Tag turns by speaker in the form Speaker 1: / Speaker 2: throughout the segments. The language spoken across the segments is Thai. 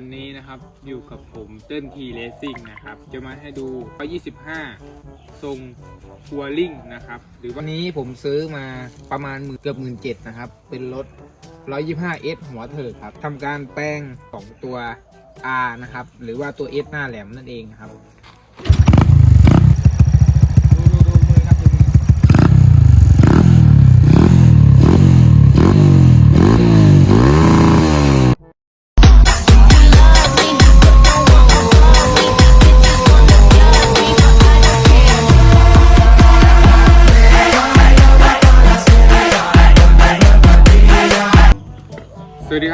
Speaker 1: วันนี้นะครับอยู่กับผมเติ้ลทีเลสซิ่งนะครับ จะมาให้ดู125 ทรงทัวริงนะครับ หรือ
Speaker 2: วั
Speaker 1: น
Speaker 2: นี้ผมซื้อมาประมาณหมื่นเกือบหมื่นเจ็ดนะครับ เป็นรถ 125S หัวเถิดครับทำการแป้งของตัว R นะครับ หรือว่าตัว S หน้าแหลมนั่นเองครับ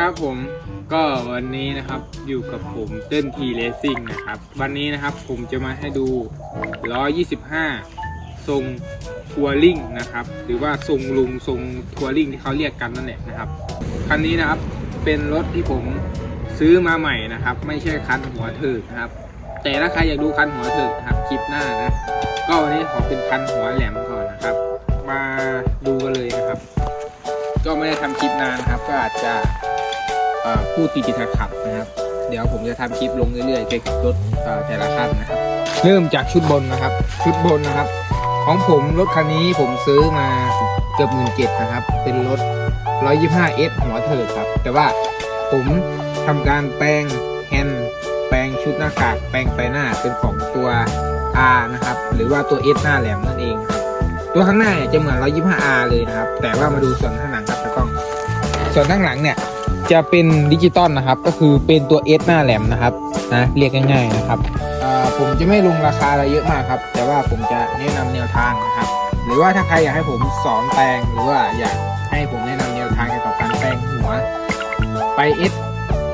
Speaker 2: ครับ
Speaker 1: ผมก็วันนี้นะครับอยู่กับผมเติ้ลทีเลสซิ่งนะครับ วันนี้นะครับผมจะมาให้ดู125 ทรงทัวริงนะครับ หรือว่าทรงลุงทรงทัวริงที่เขาเรียกกันนั่นแหละนะครับคันนี้นะครับเป็นรถที่ผมซื้อมาใหม่นะครับ ไม่ใช่คันหัวเถิกนะครับ แต่ถ้าใครอยากดูคันหัวเถิกนะครับคลิปหน้านะก็วันนี้ขอเป็นคันหัวแหลมก่อนนะครับ มาดูกันเลยนะครับ ก็ไม่ได้ทำคลิปนานนะครับ ก็อาจจะ เอ่อพูดติดติดขัดๆนะครับ เดี๋ยวผมจะทำคลิปลงเรื่อยๆเกี่ยวกับรถแต่ละคันนะครับ เริ่มจากชุดบนนะครับ ชุดบนนะครับ ของผมรถคันนี้ผมซื้อมาเกือบหมื่นเจ็ดนะครับ เป็นรถ 125S หัวเถิดครับ แต่ว่าผมทำการแปลงแฮนด์แปลงชุดหน้ากากแปลงไฟหน้าเป็นของตัว R นะครับ หรือว่าตัว S หน้าแหลมนั่นเองครับตัวข้างหน้าเนี่ยจะเหมือน 125R เลยนะครับ แต่ว่ามาดูส่วนข้างหลังครับตากล้อง ส่วนข้างหลังเนี่ย จะเป็นดิจิตอลนะครับ ก็คือเป็นตัว S หน้าแหลมนะครับนะเรียกง่ายๆนะครับผมจะไม่ลงราคาอะไรเยอะมากครับ แต่ว่าผมจะแนะนำแนวทางนะครับ หรือว่าถ้าใครอยากให้ผมสอนแปลงหรือว่าอยากให้ผมแนะนำแนวทางเกี่ยวกับการแปลงหัวไป S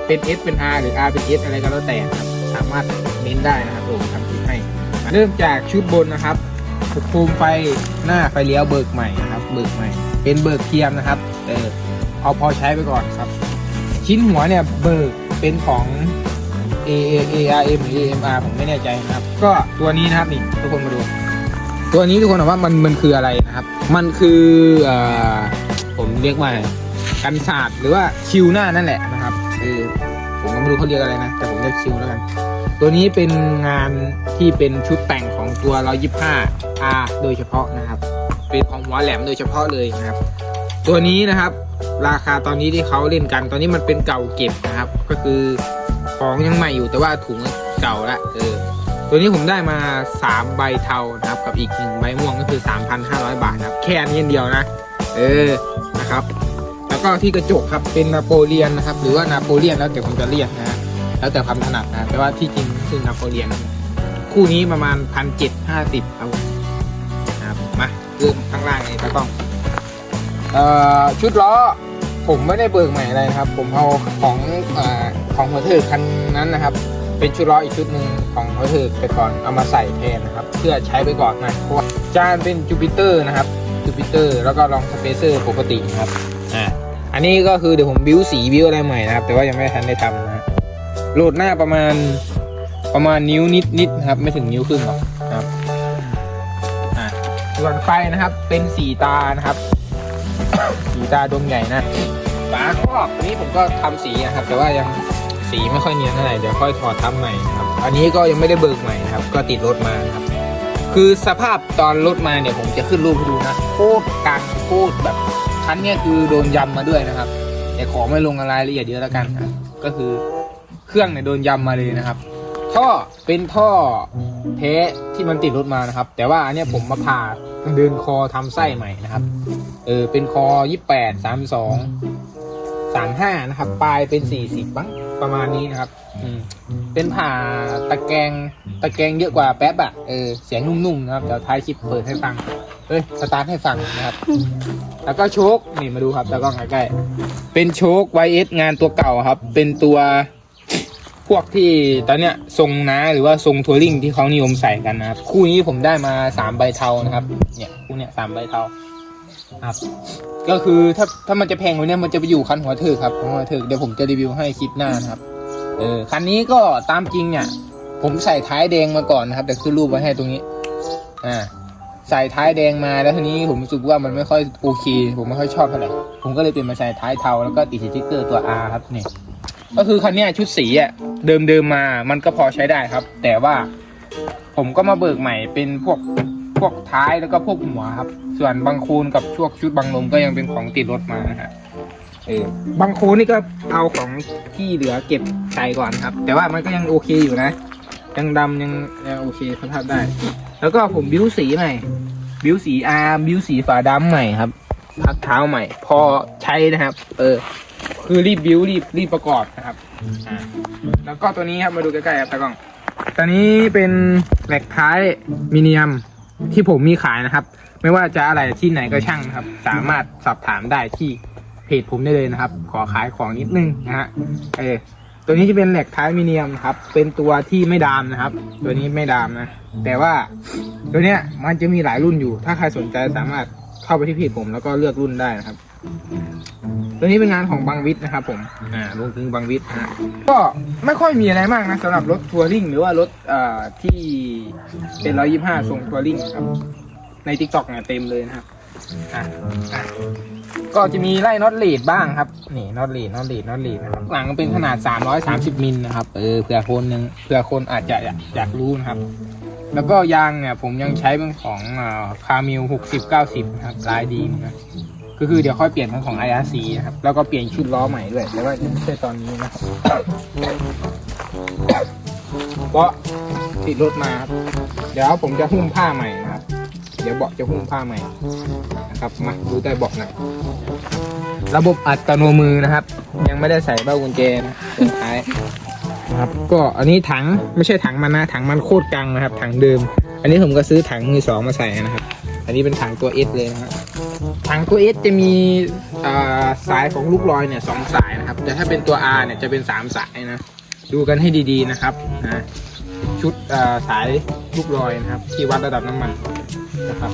Speaker 1: เป็น S เป็น R หรือ R เป็น S อะไรก็แล้วแต่ครับสามารถเม้นได้นะครับผมทำคลิปให้ เริ่มจากชุดบนนะครับโคมไฟหน้าไฟเลี้ยวเบิกใหม่นะครับ เบิกใหม่ เป็นเบิกเทียมนะครับ เออเอาพอใช้ไปก่อนครับ ชิ้นหัวเนี่ยเบิกเป็นของ A A A R M หรือ A M R ผมไม่แน่ใจนะครับ ก็ตัวนี้นะครับนี่ทุกคนมาดู ตัวนี้ทุกคนบอกว่ามันมันคืออะไรนะครับ มันคือเอ่อผมเรียกว่ากันศาสตร์หรือว่าคิวหน้านั่นแหละนะครับเออผมก็ไม่รู้เขาเรียกอะไรนะ แต่ผมเรียกคิวแล้วกัน ตัวนี้เป็นงานที่เป็นชุดแต่งของตัว125 R โดยเฉพาะนะครับ เป็นของหัวแหลมโดยเฉพาะเลยนะครับ ตัวนี้นะครับ ราคาตอนนี้ที่เขาเล่นกัน ตอนนี้มันเป็นเก่าเก็บนะครับ ก็คือของยังใหม่อยู่แต่ว่าถุงเก่าละเออตัวนี้ผมได้มา 3 ใบเทานะครับ กับอีกหนึ่งใบม่วงก็คือ 3,500 บาทนะครับ แค่นี้เดียวนะ เออนะครับ แล้วก็ที่กระจกครับเป็นนาโปเลียนนะครับ หรือว่านาโปเลียนแล้วแต่ผมจะเรียกนะฮะแล้วแต่ความถนัดนะแต่ว่าที่จริงคือนาโปเลียน คู่นี้ประมาณพันเจ็ดห้าสิบครับมนะครับมาเริ่มข้างล่างเลยตากล้อง ชุดล้อผมไม่ได้เบิกใหม่อะไรนะครับ ผมเอาของเอ่อของหัวเถิกคันนั้นนะครับ เป็นชุดล้ออีกชุดหนึ่งของหัวเถิกไปก่อนเอามาใส่แทนนะครับ เพื่อใช้ไปก่อนนะเพราะว่าจานเป็นจูปิเตอร์นะครับจูปิเตอร์แล้วก็ลองสเปเซอร์ปกตินะครับอ่าอันนี้ก็คือเดี๋ยวผมบิ้วสีบิ้วอะไรใหม่นะครับ แต่ว่ายังไม่ทันได้ทำนะฮะโหลดหน้าประมาณประมาณนิ้วนิดนิดๆนะครับ ไม่ถึงนิ้วครึ่งหรอกนะครับอ่าส่วนไฟนะครับเป็นสีตานะครับ สีตาดวงใหญ่นะฝาครอบอันนี้ผมก็ทำสีนะครับ แต่ว่ายังสีไม่ค่อยเนียนเท่าไหร่เดี๋ยวค่อยถอดทำใหม่นะครับ อันนี้ก็ยังไม่ได้เบิกใหม่นะครับ ก็ติดรถมาครับ คือสภาพตอนรถมาเนี่ยผมจะขึ้นรูปให้ดูนะโคตรกังโคตรแบบคันเนี้ยคือโดนยำมาด้วยนะครับ แต่ขอไม่ลงรายละเอียดเยอะแล้วกันนะก็คือเครื่องเนี่ยโดนยำมาเลยนะครับท่อเป็นท่อเทสที่มันติดรถมานะครับ แต่ว่าอันเนี้ยผมมาผ่าเดินคอทำไส้ใหม่นะครับ เออเป็นคอยี่แปดสามสองสามห้านะครับ ปลายเป็นสี่สิบบ้างประมาณนี้นะครับ อืม เป็นผ่าตะแกรงตะแกรงเยอะกว่าแป๊บอะเออเสียงนุ่มๆนะครับเดี๋ยวท้ายคลิปเปิดให้ฟังเอ้ยสตาร์ทให้ฟังนะครับ แล้วก็โชคนี่มาดูครับแล้วก็ใกล้ๆเป็นโชค YS งานตัวเก่าครับ เป็นตัวพวกที่ตอนเนี้ยทรงน้าหรือว่าทรงทัวริงที่เขานิยมใส่กันนะครับ คู่นี้ผมได้มาสามใบเทานะครับ เนี่ยคู่เนี้ยสามใบเทา ครับ ก็คือถ้าถ้ามันจะแพงกว่านี้มันจะไปอยู่คันหัวเถิกครับหัวเถิกเดี๋ยวผมจะรีวิวให้คลิปหน้านะครับ เออคันนี้ก็ตามจริงเนี่ยผมใส่ท้ายแดงมาก่อนนะครับ แต่ขึ้นรูปไว้ให้ตรงนี้ อ่า ใส่ท้ายแดงมาแล้วทีนี้ผมรู้สึกว่ามันไม่ค่อยโอเค ผมไม่ค่อยชอบเท่าไหร่ผมก็เลยเปลี่ยนมาใส่ท้ายเทาแล้วก็ติดสติ๊กเกอร์ตัว R ครับนี่ก็คือคันนี้ชุดสีอะเดิมเดิมมา มันก็พอใช้ได้ครับ แต่ว่าผมก็มาเบิกใหม่เป็นพวก พวกท้ายแล้วก็พวกหัวครับ ส่วนบางคูนกับช่วงชุดบางลมก็ยังเป็นของติดรถมานะฮะเออบางคูนนี่ก็เอาของที่เหลือเก็บใส่ก่อนครับ แต่ว่ามันก็ยังโอเคอยู่นะ ยังดำยังยังโอเคสภาพได้ แล้วก็ผมบิ้วสีใหม่ บิ้วสีอาร์บิ้วสีฝาดำใหม่ครับพักเท้าใหม่ พอใช้นะครับ เออ คือรีบบิ้วรีบรีบประกอบนะครับอ่าแล้วก็ตัวนี้ครับมาดูใกล้ๆครับตากล้องตัวนี้เป็นแหลกท้ายมิเนียม ที่ผมมีขายนะครับ ไม่ว่าจะอะไรที่ไหนก็ช่างนะครับ สามารถสอบถามได้ที่เพจผมได้เลยนะครับ ขอขายของนิดนึงนะฮะเออตัวนี้จะเป็นแหลกท้ายมิเนียมครับ เป็นตัวที่ไม่ดามนะครับ ตัวนี้ไม่ดามนะ แต่ว่าตัวเนี้ยมันจะมีหลายรุ่นอยู่ ถ้าใครสนใจสามารถเข้าไปที่เพจผมแล้วก็เลือกรุ่นได้นะครับ ตัวนี้เป็นงานของบางวิทย์นะครับผมอ่าลงถึงบางวิทย์นะฮะก็ไม่ค่อยมีอะไรมากนะสำหรับรถทัวริงหรือว่ารถเอ่อที่เป็นร้อยยี่ห้าทรงทัวริงครับ ในทิกตอกเนี่ยเต็มเลยนะครับอะอะก็จะมีไล่น็อตลีดบ้างครับ นี่น็อตลีดน็อตลีดน็อตลีดนะครับหลังเป็นขนาด 330มิลนะครับเออเผื่อคนหนึ่งเผื่อคนอาจจะอยากอยากรู้นะครับ แล้วก็ยางเนี่ยผมยังใช้เป็นของคามิล60 90นะครับลายดีนะ ก็คือเดี๋ยวค่อยเปลี่ยนเป็นของ IRC นะครับ แล้วก็เปลี่ยนชุดล้อใหม่ด้วยแต่ว่าไม่ใช่ตอนนี้นะครับเบาะติดรถมาครับเดี๋ยวผมจะหุ้มผ้าใหม่นะครับ เดี๋ยวเบาะจะหุ้มผ้าใหม่นะครับมาดูใต้เบาะหนะระบบอัตโนมือนะครับ ยังไม่ได้ใส่เบ้ากุญแจนะตรงท้ายนะครับ ก็อันนี้ถังไม่ใช่ถังมันนะถังมันโคตรกังนะครับ ถังเดิม อันนี้ผมก็ซื้อถังมือสองมาใส่นะครับ อันนี้เป็นถังตัว S เลยนะครับ ถังตัว S จะมีสายของลูกลอยเนี่ยสองสายนะครับ แต่ถ้าเป็นตัว R เนี่ยจะเป็นสามสายนะ ดูกันให้ดีๆนะครับนะชุดสายลูกลอยนะครับ ที่วัดระดับน้ำมันนะครับ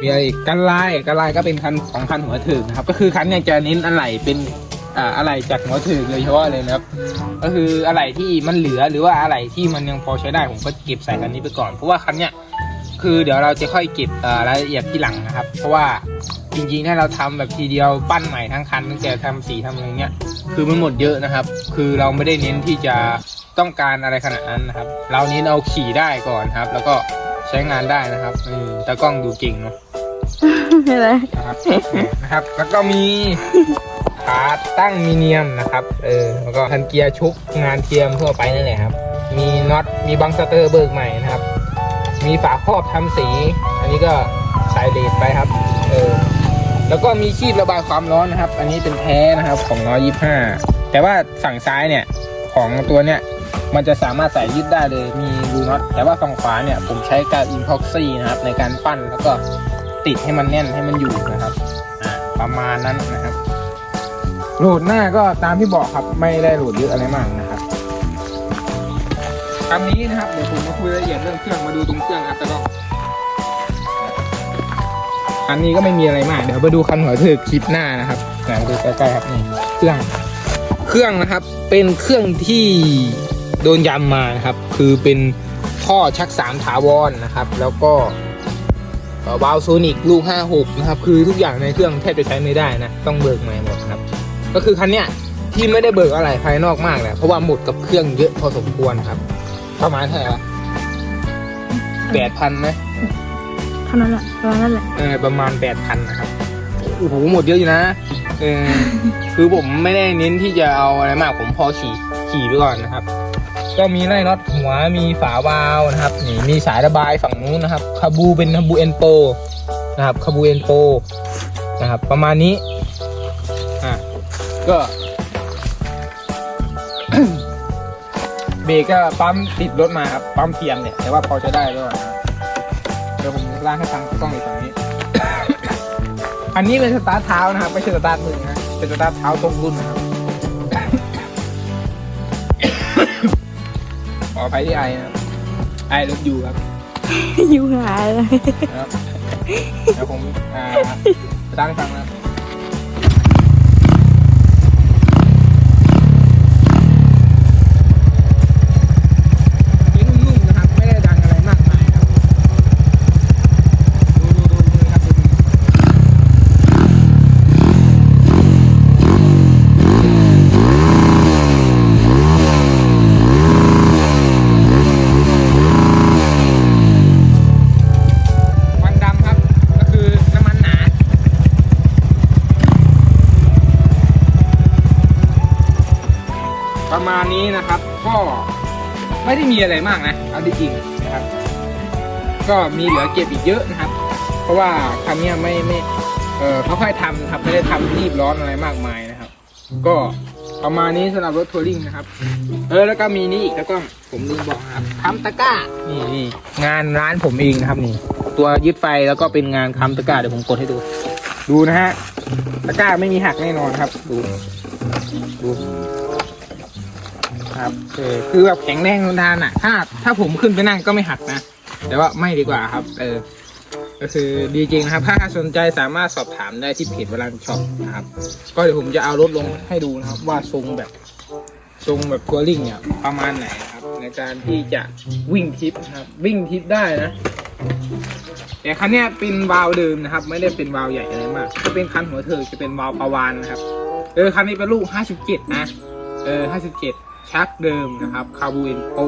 Speaker 1: มีอะไรอีกกันลายกันลายก็เป็นคันของคันหัวถึกนะครับ ก็คือคันเนี่ยจะเน้นอะไหล่เป็นอะไหล่จากหัวถึกเลยเฉพาะเลยนะครับ ก็คืออะไหล่ที่มันเหลือหรือว่าอะไหล่ที่มันยังพอใช้ได้ผมก็เก็บใส่คันนี้ไปก่อนเพราะว่าคันเนี้ยคือเดี๋ยวเราจะค่อยเก็บรายละเอียดที่หลังนะครับ เพราะว่า จริงๆ ถ้าเราทำแบบทีเดียวปั้นใหม่ทั้งคันตั้งแต่ทำสีทำอะไรเงี้ย คือมันหมดเยอะนะครับ คือเราไม่ได้เน้นที่จะต้องการอะไรขนาดนั้นนะครับ เราเน้นเอาขี่ได้ก่อนครับ แล้วก็ใช้งานได้นะครับอืมตากล้องดูเก่งเนาะ
Speaker 3: อะไร
Speaker 1: นะครับนะครับ แล้วก็มีขาตั้งมีเนียมนะครับ เออ แล้วก็คันเกียร์ชุบงานเทียมทั่วไปนั่นแหละครับ มีน็อต มีบังสเตอร์เบิกใหม่นะครับ มีฝาครอบทำสี อันนี้ก็ใส่เลดไปครับ เออ แล้วก็มีชีพระบายความร้อนนะครับ อันนี้เป็นแท้นะครับของ125แต่ว่าฝั่งซ้ายเนี่ยของตัวเนี้ยมันจะสามารถใส่ยึดได้เลยมีรูน็อตแต่ว่าฝั่งขวาเนี่ยผมใช้การอินพ็อกซี่นะครับ ในการปั้นแล้วก็ติดให้มันแน่นให้มันอยู่นะครับประมาณนั้นนะครับโหลดหน้าก็ตามที่บอกครับไม่ได้โหลดเยอะอะไรมากนะครับคำนี้นะครับเดี๋ยวผมมาคุยรายละเอียดเรื่องเครื่องมาดูตรงเครื่องครับแต่ก็ คันนี้ก็ไม่มีอะไรมาก เดี๋ยวมาดูคันหัวเถือคลิปหน้านะครับนมาดูใกล้ๆครับนี่เครื่องเครื่องนะครับ เป็นเครื่องที่โดนยำมานะครับ คือเป็นท่อชักสามถาวรนะครับ แล้วก็วาล์วโซนิกลูก 56 นะครับ คือทุกอย่างในเครื่องแทบจะใช้ไม่ได้นะ ต้องเบิกใหม่หมดครับ ก็คือคันเนี้ยที่ไม่ได้เบิกอะไรภายนอกมากแหละเพราะว่าหมดกับเครื่องเยอะพอสมควรครับ ประมาณเท่าไหร่วะแปดพันไหม
Speaker 3: ท่านั้นแหละประมาณนั้นแหละ
Speaker 1: เออประมาณแปดพันนะครับโอ้โหหมดเยอะอยู่นะเออคือผมไม่ได้เน้นที่จะเอาอะไรมากผมพอขี่ขี่ไปก่อนนะครับ ก็มีไล่น็อตหัวมีฝาวาล์วนะครับนี่มีสายระบายฝั่งนู้นนะครับคาบูเป็นคาบูเอ็นโปนะครับคาบูเอ็นโปนะครับ ประมาณนี้อะก็เบรกก็ปั๊มติดรถมาครับปั๊มเทียมเนี่ยแต่ว่าพอจะได้ด้วย ล้างให้ฟังกล้องอีกตรงนี้ อันนี้เป็นสตาร์ทเท้านะครับ ไม่ใช่สตาร์ทมือนะเป็นสตาร์ทเท้าตรงรุ่นนะครับขออภัยที่ไอนะครับไอรถอยู่ครับ
Speaker 3: อยู่หายเลย
Speaker 1: นะครับเดี๋ยวผมอ่าสตาร์ทให้ฟังนะ มาณนี้นะครับ ก็ไม่ได้มีอะไรมากนะเอาจริงๆนะครับ ก็มีเหลือเก็บอีกเยอะนะครับ เพราะว่าคันเนี้ยไม่ไม่เออค่อยๆทำครับไม่ได้ทำรีบร้อนอะไรมากมายนะครับ ก็ประมาณนี้สำหรับรถทัวริงนะครับ เออแล้วก็มีนี่อีกแล้วก็ผมลืมบอกนะครับค้ำตะกร้านี่นี่งานร้านผมเองนะครับนี่ ตัวยึดไฟแล้วก็เป็นงานค้ำตะกร้าเดี๋ยวผมกดให้ดู ดูนะฮะตะกร้าไม่มีหักแน่นอนครับ ดูดู ครับเออคือแบบแข็งแรงทนทานอะ ถ้า ถ้าผมขึ้นไปนั่งก็ไม่หักนะ แต่ว่าไม่ดีกว่าครับ เออ ก็คือดีจริงนะครับ ถ้าสนใจสามารถสอบถามได้ที่เพจวลังช็อปนะครับ ก็เดี๋ยวผมจะเอารถลงให้ดูนะครับ ว่าทรงแบบทรงแบบทัวริงเนี่ยประมาณไหนครับ ในการที่จะวิ่งทิปนะครับ วิ่งทิปได้นะแต่คันนี้เป็นวาล์วเดิมนะครับ ไม่ได้เป็นวาล์วใหญ่อะไรมากถ้าเป็นคันหัวเธอจะเป็นวาล์วประวานนะครับ เออคันนี้เป็นลูก 57 นะ เออ 57 ชักเดิมนะครับคาบูเอ็นโอ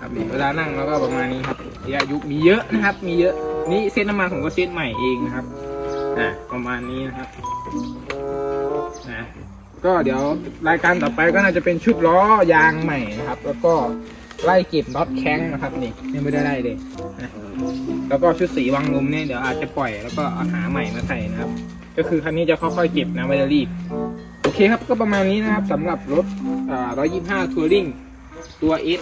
Speaker 1: ครับเวลานั่งแล้วก็ประมาณนี้ครับระยะยุมีเยอะนะครับ มีเยอะนี่เซ็ตน้ำมันผมก็เซ็ตใหม่เองนะครับอะประมาณนี้นะครับนะก็เดี๋ยวรายการต่อไปก็น่าจะเป็นชุดล้อยางใหม่นะครับ แล้วก็ไล่เก็บน็อตแข้งนะครับนี่ยังไม่ได้ไล่เลยนะแล้วก็ชุดสีวังลมเนี่ยเดี๋ยวอาจจะปล่อยแล้วก็เอาหาใหม่มาใส่นะครับ ก็คือคันนี้จะค่อยๆเก็บนะไม่ได้รีบ เคครับก็ประมาณนี้นะครับสำหรับรถ125ทัวริงตัว S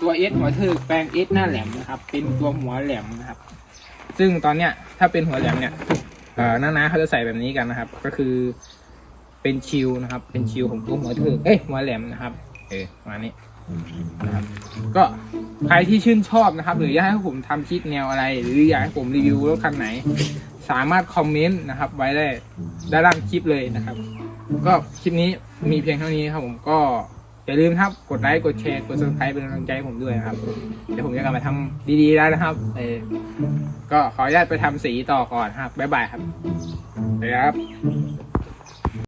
Speaker 1: ตัว S หัวเถิกแปลง S หน้าแหลมนะครับ เป็นตัวหัวแหลมนะครับ ซึ่งตอนเนี้ยถ้าเป็นหัวแหลมเนี่ยเอ่อน้าเขาจะใส่แบบนี้กันนะครับ ก็คือเป็นชิลนะครับ เป็นชิลของตัวหัวเถิกเอ้ยหัวแหลมนะครับ เออประมาณนี้นะครับก็ใครที่ชื่นชอบนะครับ หรืออยากให้ผมทำคลิปแนวอะไร หรืออยากให้ผมรีวิวรถคันไหน สามารถคอมเมนต์นะครับ ไว้ได้ด้านล่างคลิปเลยนะครับ ก็คลิปนี้มีเพียงเท่านี้ครับผมก็อย่าลืมครับกดไลค์กดแชร์กด subscribe เป็นกำลังใจให้ผมด้วยนะครับ เดี๋ยวผมจะกลับมาทำดีๆแล้วนะครับเออก็ขออนุญาตไปทำสีต่อก่อนครับบ๊ายบายครับสวัสดีครับ